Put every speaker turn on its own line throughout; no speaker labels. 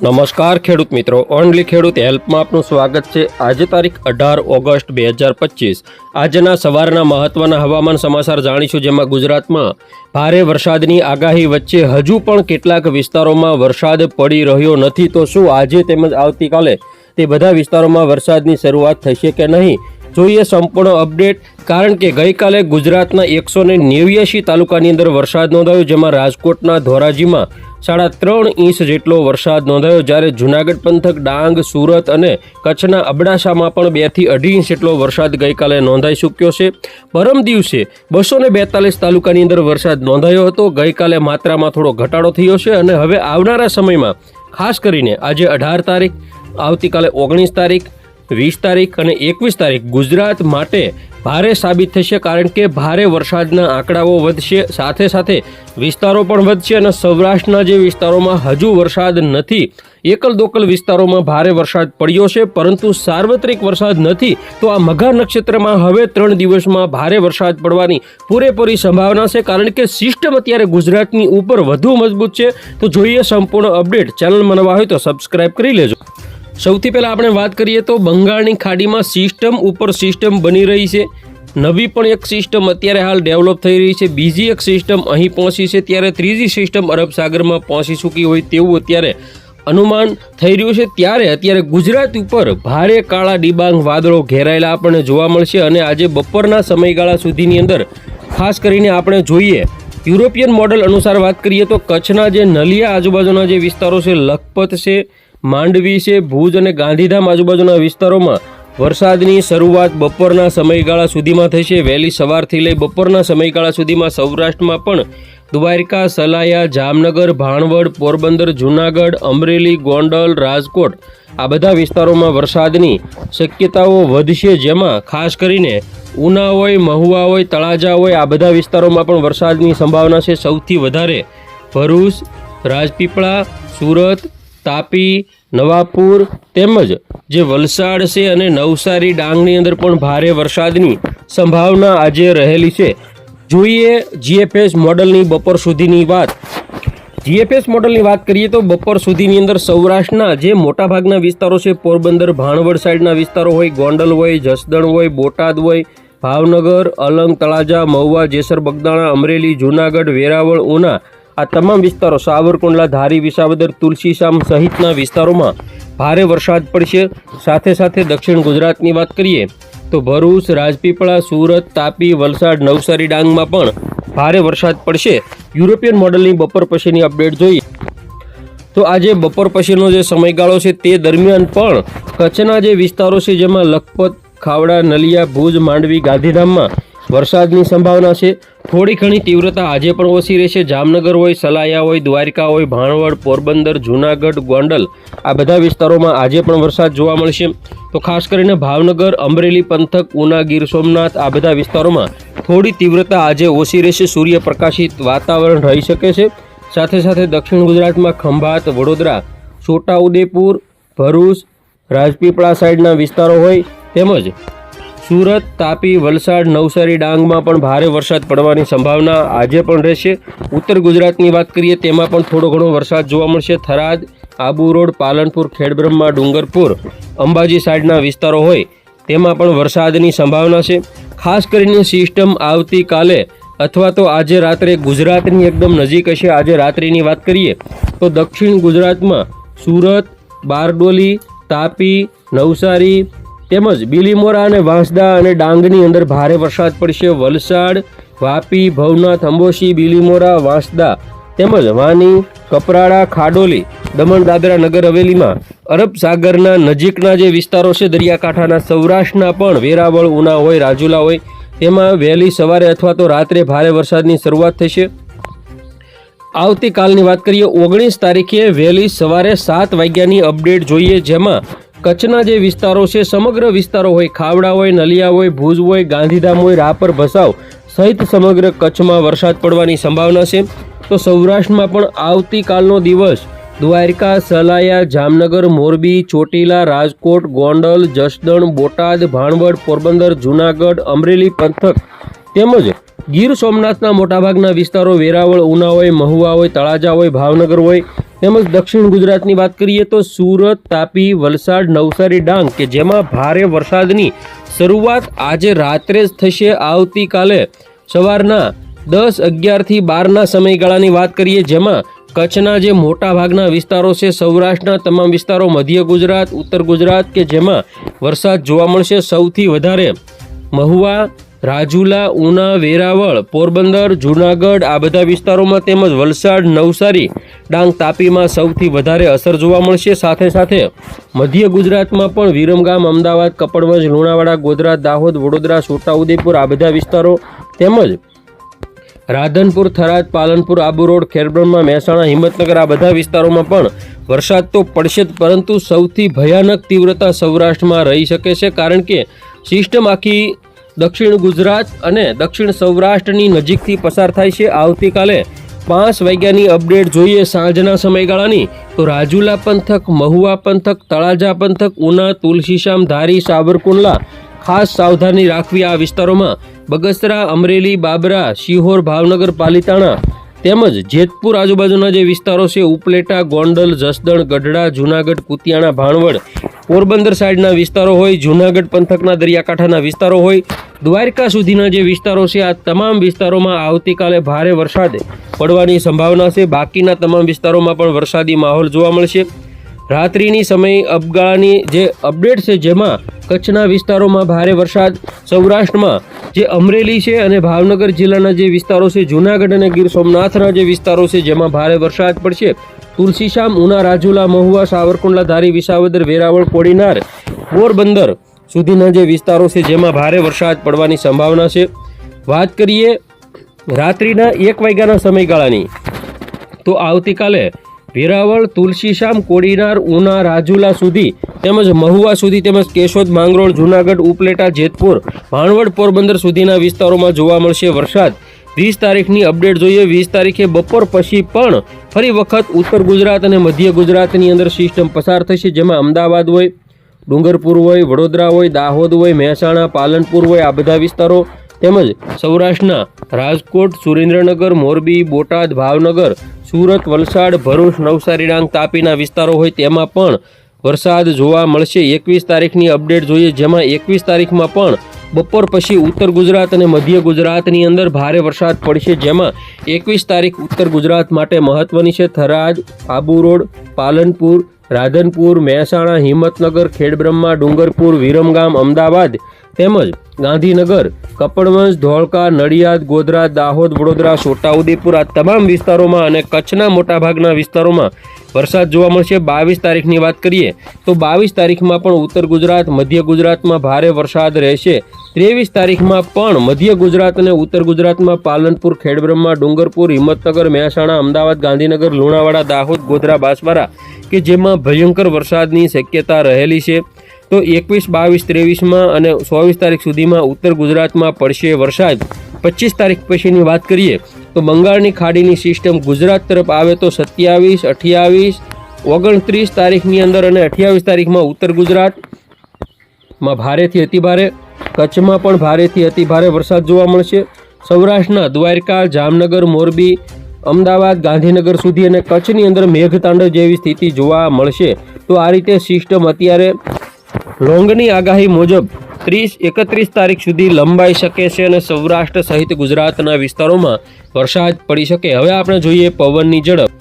નમસ્કાર ખેડૂત મિત્રો, ઓનલી ખેડૂત હેલ્પમાં આપનું સ્વાગત છે. આજે તારીખ અઢાર ઓગસ્ટ બે હજાર પચીસ. આજના સવારના મહત્વના હવામાન સમાચાર જાણીશું, જેમાં ગુજરાતમાં ભારે વરસાદની આગાહી વચ્ચે હજુ પણ કેટલાક વિસ્તારોમાં વરસાદ પડી રહ્યો નથી. તો શું આજે તેમજ આવતીકાલે તે બધા વિસ્તારોમાં વરસાદની શરૂઆત થશે કે નહીં? જોઈએ સંપૂર્ણ અપડેટ, કારણ કે ગઈકાલે ગુજરાતના એકસો ને નેવ્યાસી તાલુકાની અંદર વરસાદ નોંધાયો, જેમાં રાજકોટના ધોરાજીમાં સાડા ત્રણ ઇંચ જેટલો વરસાદ નોંધાયો જ્યારે જુનાગઢ પંથક ડાંગ, સુરત અને કચ્છના અબડાસામાં પણ બેથી અઢી ઇંચ જેટલો વરસાદ ગઈકાલે નોંધાઈ ચૂક્યો છે. પરમ દિવસે બસો ને બેતાલીસ તાલુકાની અંદર વરસાદ નોંધાયો હતો. ગઈકાલે માત્રામાં થોડો ઘટાડો થયો છે અને હવે આવનારા સમયમાં ખાસ કરીને આજે અઢાર તારીખ, આવતીકાલે ઓગણીસ તારીખ, વીસ તારીખ અને એકવીસ તારીખ ગુજરાત માટે ભારે સાબિત થશે કારણ કે ભારે વરસાદના આંકડાઓ વધશે. સાથે સાથે વિસ્તારો પણ વધશે અને સૌરાષ્ટ્રના જે વિસ્તારોમાં હજુ વરસાદ નથી એકલ દોકલ વિસ્તારોમાં ભારે વરસાદ પડ્યો છે. પરંતુ સાર્વત્રિક વરસાદ નથી, તો આ મઘા નક્ષત્રમાં હવે ત્રણ દિવસમાં ભારે વરસાદ પડવાની પૂરેપૂરી સંભાવના છે. કારણ કે સિસ્ટમ અત્યારે ગુજરાતની ઉપર વધુ મજબૂત છે. તો જોઈએ સંપૂર્ણ અપડેટ. ચેનલ મનવા હોય તો સબસ્ક્રાઇબ કરી લેજો. સૌથી પહેલાં આપણે વાત કરીએ તો બંગાળની ખાડીમાં સિસ્ટમ ઉપર સિસ્ટમ બની રહી છે. નવી પણ એક સિસ્ટમ અત્યારે હાલ ડેવલપ થઈ રહી છે. બીજી એક સિસ્ટમ અહીં પહોંચી છે. ત્યારે ત્રીજી સિસ્ટમ અરબ સાગરમાં પહોંચી ચૂકી હોય તેવું અત્યારે અનુમાન થઈ રહ્યું છે. ત્યારે અત્યારે ગુજરાત ઉપર ભારે કાળા ડિબાંગ વાદળો ઘેરાયેલા આપણને જોવા મળશે અને આજે બપોરના સમયગાળા સુધીની અંદર ખાસ કરીને આપણે જોઈએ યુરોપિયન મોડલ અનુસાર વાત કરીએ તો કચ્છના જે નલિયા આજુબાજુના જે વિસ્તારો છે, લખપત છે, માંડવી છે, ભુજ અને ગાંધીધામ આજુબાજુના વિસ્તારોમાં વરસાદની શરૂઆત બપોરના સમયગાળા સુધીમાં થશે. વહેલી સવારથી લઈ બપોરના સમયગાળા સુધીમાં સૌરાષ્ટ્રમાં પણ દ્વારકા, સલાયા, જામનગર, ભાણવડ, પોરબંદર, જૂનાગઢ, અમરેલી, ગોંડલ, રાજકોટ આ બધા વિસ્તારોમાં વરસાદની શક્યતાઓ વધશે. જેમાં ખાસ કરીને ઉના હોય, મહુવા હોય, તળાજા હોય આ બધા વિસ્તારોમાં પણ વરસાદની સંભાવના છે. સૌથી વધારે ભરૂચ, રાજપીપળા, સુરત, તાપી નવાપુર તેમજ જે વલસાડ છે અને નવસારી ડાંગની અંદર પણ ભારે વરસાદની સંભાવના આજે રહેલી છે. જોઈએ જીએફએસ મોડલની બપોર સુધીની વાત. જીએફએસ મોડલની વાત કરીએ તો બપોર સુધીની અંદર સૌરાષ્ટ્રના જે મોટાભાગના વિસ્તારો છે, પોરબંદર, ભાણવડ સાઈડના વિસ્તારો હોય, ગોંડલ હોય, જસદણ હોય, બોટાદ હોય, ભાવનગર, અલંગ, તળાજા, મહુવા, જેસર, બગદાણા, અમરેલી, જૂનાગઢ, વેરાવળ, ઉના આ તમામ વિસ્તારો સાવરકુંડલા, ધારી, વિસાવદર તુલસીશામ સહિતના વિસ્તારોમાં ભારે વરસાદ પડશે. સાથે સાથે દક્ષિણ ગુજરાતની વાત કરીએ તો ભરૂચ, રાજપીપળા, સુરત, તાપી, વલસાડ, નવસારી ડાંગમાં પણ ભારે વરસાદ પડશે. યુરોપિયન મોડલની બપોર પછીની અપડેટ જોઈએ. તો આજે બપોર પછીનો જે સમયગાળો છે તે દરમિયાન પણ કચ્છના જે વિસ્તારો છે, જેમાં લખપત, ખાવડા, નલિયા, ભુજ, માંડવી, ગાંધીધામમાં વરસાદની સંભાવના છે. થોડી ઘણી તીવ્રતા આજે પણ ઓછી રહેશે. જામનગર હોય, સલાયા હોય, દ્વારકા હોય, ભાણવડ, પોરબંદર, જૂનાગઢ, ગોંડલ આ બધા વિસ્તારોમાં આજે પણ વરસાદ જોવા મળશે. તો ખાસ કરીને ભાવનગર, અમરેલી, પંથક, ઉના, ગીર સોમનાથ આ બધા વિસ્તારોમાં થોડી તીવ્રતા આજે ઓછી રહેશે. સૂર્યપ્રકાશિત વાતાવરણ રહી શકે છે. સાથે સાથે દક્ષિણ ગુજરાતમાં ખંભાત, વડોદરા, છોટાઉદેપુર, ભરૂચ, રાજપીપળા સાઈડના વિસ્તારો હોય તેમજ સુરત, તાપી, વલસાડ, નવસારી, ડાંગમાં પણ ભારે વરસાદ પડવાની સંભાવના આજે પણ રહેશે. ઉત્તર ગુજરાતની વાત કરીએ, તેમાં પણ થોડો ઘણો વરસાદ જોવા મળશે. થરાદ, આબુ રોડ, પાલનપુર, ખેડબ્રહ્મા, ડુંગરપુર, અંબાજી સાઈડના વિસ્તારો હોય, તેમાં પણ વરસાદની સંભાવના છે. ખાસ કરીને સિસ્ટમ આવતીકાલે અથવા તો આજે રાત્રે ગુજરાતની એકદમ નજીક હશે. આજે રાત્રિની વાત કરીએ, તો દક્ષિણ ગુજરાતમાં સુરત, બારડોલી, તાપી, નવસારી તેમજ બિલીમોરા અને વાંસદા અને ડાંગની અંદર ભારે વરસાદ પડશે. વલસાડ, વાપી, ભવનાથ, અંબોશી, બિલીમોરા, વાંસદા તેમજ વાની, કપરાડા, ખાડોલી, દમણ, દાદરા, નગર હવેલીમાં અરબ સાગરના નજીકના જે વિસ્તારો છે, દરિયાકાંઠાના સૌરાષ્ટ્રના પણ વેરાવળ, ઉના હોય, રાજુલા હોય, તેમાં વહેલી સવારે અથવા તો રાત્રે ભારે વરસાદની શરૂઆત થશે. આવતીકાલની વાત કરીએ, ઓગણીસ તારીખે વહેલી સવારે સાત વાગ્યાની અપડેટ જોઈએ, જેમાં કચ્છના જે વિસ્તારો છે, સમગ્ર વિસ્તારો હોય, ખાવડા હોય, નલિયા હોય, ભુજ હોય, ગાંધીધામ હોય, રાપર, ભસાવ સહિત સમગ્ર કચ્છમાં વરસાદ પડવાની સંભાવના છે. તો સૌરાષ્ટ્રમાં પણ આવતીકાલનો દિવસ દ્વારકા, સલાયા, જામનગર, મોરબી, ચોટીલા, રાજકોટ, ગોંડલ, જસદણ, બોટાદ, ભાણવડ, પોરબંદર, જૂનાગઢ, અમરેલી, પંથક તેમજ ગીર સોમનાથના મોટાભાગના વિસ્તારો વેરાવળ, ઉના હોય, મહુવા હોય, તળાજા હોય, ભાવનગર હોય તેમજ દક્ષિણ ગુજરાતની વાત કરીએ તો સુરત, તાપી, વલસાડ, નવસારી, ડાંગ કે જેમાં ભારે વરસાદની શરૂઆત આજે રાત્રે જ થશે. આવતીકાલે સવારના દસ અગિયારથી બારના સમયગાળાની વાત કરીએ જેમાં કચ્છના જે મોટા ભાગના વિસ્તારો છે, સૌરાષ્ટ્રના તમામ વિસ્તારો, મધ્ય ગુજરાત, ઉત્તર ગુજરાત કે જેમાં વરસાદ જોવા મળશે. સૌથી વધારે મહુવા રાજુલા, ઉના, વેરાવળ, પોરબંદર, જૂનાગઢ આ બધા વિસ્તારોમાં તેમજ વલસાડ, નવસારી, ડાંગ તાપીમાં સૌથી વધારે અસર જોવા મળશે. સાથે સાથે મધ્ય ગુજરાતમાં પણ વિરમગામ, અમદાવાદ, કપડવંજ, લુણાવાડા, ગોધરા, દાહોદ, વડોદરા છોટાઉદેપુર આ બધા વિસ્તારો તેમજ રાધનપુર, થરાદ, પાલનપુર, આબુ રોડ ખેરબ્રહ્મા મહેસાણા, હિંમતનગર આ બધા વિસ્તારોમાં પણ વરસાદ તો પડશે જ, પરંતુ સૌથી ભયાનક તીવ્રતા સૌરાષ્ટ્રમાં રહી શકે છે. કારણ કે સિસ્ટમ આખી દક્ષિણ ગુજરાત અને દક્ષિણ સૌરાષ્ટ્રની નજીકથી પસાર થાય છે. આવતીકાલે પાંચ વાગ્યાની અપડેટ જોઈએ સાંજના સમયગાળાની. તો રાજુલા પંથક, મહુવા પંથક, તળાજા પંથક, ઉના, તુલસીશામ, ધારી સાબરકુંડલા ખાસ સાવધાની રાખવી આ વિસ્તારોમાં. બગસરા, અમરેલી, બાબરા, શિહોર, ભાવનગર, પાલિતાણા તેમજ જેતપુર આજુબાજુના જે વિસ્તારો છે, ઉપલેટા, ગોંડલ, જસદણ, ગઢડા, જૂનાગઢ, કુતિયાણા, ભાણવડ, પોરબંદર સાઈડના વિસ્તારો હોય, જૂનાગઢ પંથકના દરિયાકાંઠાના વિસ્તારો હોય દ્વારકા સુધીના જે વિસ્તારો છે, આ તમામ વિસ્તારોમાં આવતીકાલે ભારે વરસાદ પડવાની સંભાવના છે. બાકીના તમામ વિસ્તારોમાં પણ વરસાદી માહોલ જોવા મળશે. રાત્રિની સમય અબગાળાની જે અપડેટ છે, જેમાં કચ્છના વિસ્તારોમાં ભારે વરસાદ, સૌરાષ્ટ્રમાં જે અમરેલી છે અને ભાવનગર જિલ્લાના જે વિસ્તારો છે, જૂનાગઢ અને ગીર સોમનાથના જે વિસ્તારો છે, જેમાં ભારે વરસાદ પડશે. તુલસીશામ, ઉના, રાજુલા, મહુવા, સાવરકુંડલા, ધારી, વિસાવદર, વેરાવળ, કોડીનાર, પોરબંદર સુધીના જે વિસ્તારો છે, જેમાં ભારે વરસાદ પડવાની સંભાવના છે. વાત કરીએ રાત્રિના એક વાગ્યાના સમયગાળાની, તો આવતીકાલે વેરાવળ, તુલસીશામ, કોડીનાર, ઉના, રાજુલા સુધી તેમજ મહુવા સુધી તેમજ કેશોદ, માંગરોળ, જૂનાગઢ, ઉપલેટા, જેતપુર, ભાણવડ પોરબંદર સુધીના વિસ્તારોમાં જોવા મળશે વરસાદ. વીસ તારીખની અપડેટ જોઈએ. વીસ તારીખે બપોર પછી પણ ફરી વખત ઉત્તર ગુજરાત અને મધ્ય ગુજરાતની અંદર સિસ્ટમ પસાર થશે, જેમાં અમદાવાદ હોય ડુંગરપુર હોય, વડોદરા હોય, દાહોદ હોય, મહેસાણા, પાલનપુર હોય, આ બધા વિસ્તારો તેમજ સૌરાષ્ટ્રના રાજકોટ, સુરેન્દ્રનગર, મોરબી, બોટાદ, ભાવનગર, સુરત, વલસાડ, ભરૂચ, નવસારી, ડાંગ, તાપીના વિસ્તારો હોય તેમાં પણ વરસાદ જોવા મળશે. એકવીસ તારીખની અપડેટ જોઈએ, જેમાં એકવીસ તારીખમાં પણ બપોર પછી ઉત્તર ગુજરાત અને મધ્ય ગુજરાતની અંદર ભારે વરસાદ પડશે, જેમાં એકવીસ તારીખ ઉત્તર ગુજરાત માટે મહત્વની છે. થરાદ, આબુ રોડ, પાલનપુર રાધનપુર મહેસાણા હિંમતનગર ખેડબ્રહ્મા ડુંગરપુર વિરમગામ અમદાવાદ તેમજ ગાંધીનગર, કપડવંશ, ધોળકા, નડિયાદ, ગોધરા, દાહોદ, વડોદરા, છોટાઉદેપુર આ તમામ વિસ્તારોમાં અને કચ્છના મોટાભાગના વિસ્તારોમાં વરસાદ જોવા મળશે. બાવીસ તારીખની વાત કરીએ તો બાવીસ તારીખમાં પણ ઉત્તર ગુજરાત, મધ્ય ગુજરાતમાં ભારે વરસાદ રહેશે. ત્રેવીસ તારીખમાં પણ મધ્ય ગુજરાત અને ઉત્તર ગુજરાતમાં પાલનપુર, ખેડબ્રહ્મા, ડુંગરપુર, હિંમતનગર, મહેસાણા, અમદાવાદ, ગાંધીનગર, લુણાવાડા, દાહોદ, ગોધરા, બાંસવાડા કે જેમાં ભયંકર વરસાદની શક્યતા રહેલી છે. તો એકવીસ, બાવીસ, ત્રેવીસમાં અને ચોવીસ તારીખ સુધીમાં ઉત્તર ગુજરાતમાં પડશે વરસાદ. પચીસ તારીખ પછીની વાત કરીએ, તો બંગાળની ખાડીની સિસ્ટમ ગુજરાત તરફ આવે તો સત્યાવીસ, અઠ્યાવીસ, ઓગણત્રીસ તારીખની અંદર અને અઠ્યાવીસ તારીખમાં ઉત્તર ગુજરાતમાં ભારેથી અતિભારે, કચ્છમાં પણ ભારેથી અતિભારે વરસાદ જોવા મળશે. સૌરાષ્ટ્રના દ્વારકા, જામનગર, મોરબી, અમદાવાદ, ગાંધીનગર સુધી અને કચ્છની અંદર મેઘતાંડવ જેવી સ્થિતિ જોવા મળશે. તો આ રીતે સિસ્ટમ અત્યારે લોંગની આગાહી મુજબ ત્રીસ એકત્રીસ તારીખ સુધી લંબાઈ શકે છે અને સૌરાષ્ટ્ર સહિત ગુજરાતના વિસ્તારોમાં વરસાદ પડી શકે. હવે આપણે જોઈએ પવનની ઝડપ.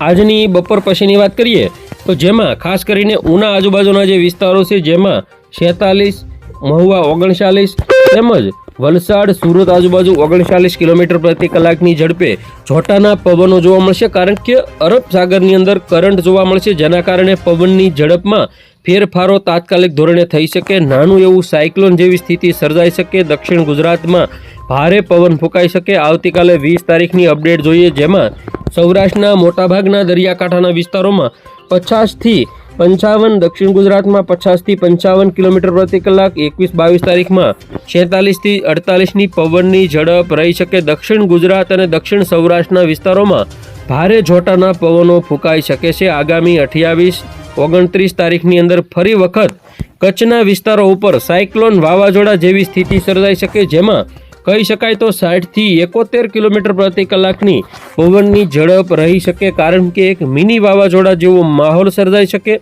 આજની બપોર પછીની વાત કરીએ તો જેમાં ખાસ કરીને ઉના આજુબાજુના જે વિસ્તારો છે જેમાં છેતાલીસ, મહુવા ઓગણચાલીસ તેમજ વલસાડ, સુરત આજુબાજુ ઓગણચાલીસ કિલોમીટર પ્રતિ કલાકની ઝડપે જોટાના પવનો જોવા મળશે. કારણ કે અરબ સાગરની અંદર કરંટ જોવા મળશે, જેના કારણે પવનની ઝડપમાં ફેરફારો તાત્કાલિક ધોરણે થઈ શકે, નાનું એવું સાયક્લોન જેવી સ્થિતિ સર્જાઈ શકે, દક્ષિણ ગુજરાતમાં ભારે પવન ફૂંકાઈ શકે. આવતીકાલે વીસ તારીખની અપડેટ જોઈએ, જેમાં સૌરાષ્ટ્રના મોટાભાગના દરિયાકાંઠાના વિસ્તારોમાં પચાસથી પંચાવન, દક્ષિણ ગુજરાતમાં પચાસથી પંચાવન કિલોમીટર પ્રતિ કલાક, એકવીસ બાવીસ તારીખમાં છેતાલીસથી અડતાલીસની પવનની ઝડપ રહી શકે. દક્ષિણ ગુજરાત અને દક્ષિણ સૌરાષ્ટ્રના વિસ્તારોમાં ભારે જોટાના પવનો ફૂંકાઈ શકે છે. આગામી અઠ્યાવીસ ઓગણત્રીસ તારીખની અંદર ફરી વખત કચ્છના વિસ્તારો ઉપર સાયક્લોન વાવાઝોડા જેવી સ્થિતિ સર્જાઈ શકે જેમાં કહી શકાય તો સાઠથી એકોતેર કિલોમીટર પ્રતિ કલાકની પવનની ઝડપ રહી શકે કારણ કે એક મિની વાવાઝોડા જેવો માહોલ સર્જાઈ શકે.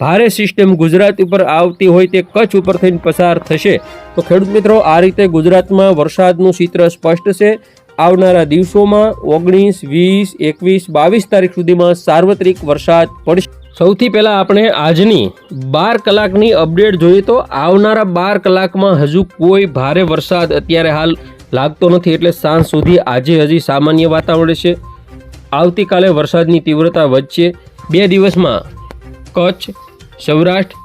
ભારે સિસ્ટમ ગુજરાત ઉપર આવતી હોય તે કચ્છ ઉપર થઈને પસાર થશે. તો ખેડૂત મિત્રો, આ રીતે ગુજરાતમાં વરસાદનું ચિત્ર સ્પષ્ટ છે. આવનારા દિવસોમાં ઓગણીસ, વીસ, એકવીસ, બાવીસ તારીખ સુધીમાં સાર્વત્રિક વરસાદ પડશે. સૌથી પહેલાં આપણે આજની બાર કલાકની અપડેટ જોઈએ તો આવનારા બાર કલાકમાં હજુ કોઈ ભારે વરસાદ અત્યારે હાલ લાગતો નથી એટલે સાંજ સુધી આજે હજી સામાન્ય વાતાવરણ છે આવતીકાલે વરસાદની તીવ્રતા વધશે. બે દિવસમાં કચ્છ, સૌરાષ્ટ્ર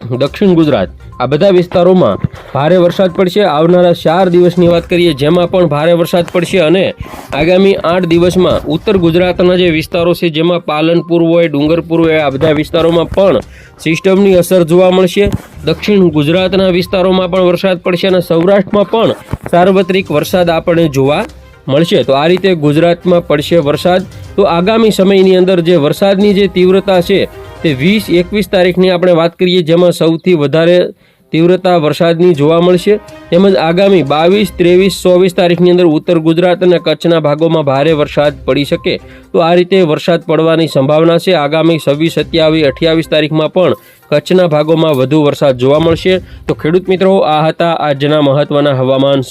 દક્ષિણ ગુજરાત. આ બધા વિસ્તારોમાં ભારે વરસાદ પડશે. આવનારા ચાર દિવસની વાત કરીએ, જેમાં પણ ભારે વરસાદ પડશે અને આગામી આઠ દિવસમાં ઉત્તર ગુજરાતના જે વિસ્તારો છે, જેમાં પાલનપુર હોય, ડુંગરપુર હોય, આ બધા વિસ્તારોમાં પણ સિસ્ટમની અસર જોવા મળશે. દક્ષિણ ગુજરાતના વિસ્તારોમાં પણ વરસાદ પડશે અને સૌરાષ્ટ્રમાં પણ સાર્વત્રિક વરસાદ આપણને જોવા મળશે. તો આ રીતે ગુજરાતમાં પડશે વરસાદ. તો આગામી સમયની અંદર જે વરસાદની જે તીવ્રતા છે, તે વીસ એકવીસ તારીખની આપણે વાત કરીએ, જેમાં સૌથી વધારે તીવ્રતા વરસાદની જોવા મળશે. તેમજ આગામી બાવીસ, ત્રેવીસ, ચોવીસ તારીખની અંદર ઉત્તર ગુજરાત અને કચ્છના ભાગોમાં ભારે વરસાદ પડી શકે. તો આ રીતે વરસાદ પડવાની સંભાવના છે. આગામી છવ્વીસ, સત્યાવીસ, અઠ્યાવીસ તારીખમાં પણ કચ્છના ભાગોમાં વધુ વરસાદ જોવા મળશે. તો ખેડૂત મિત્રો, આ હતા આજના મહત્વના હવામાન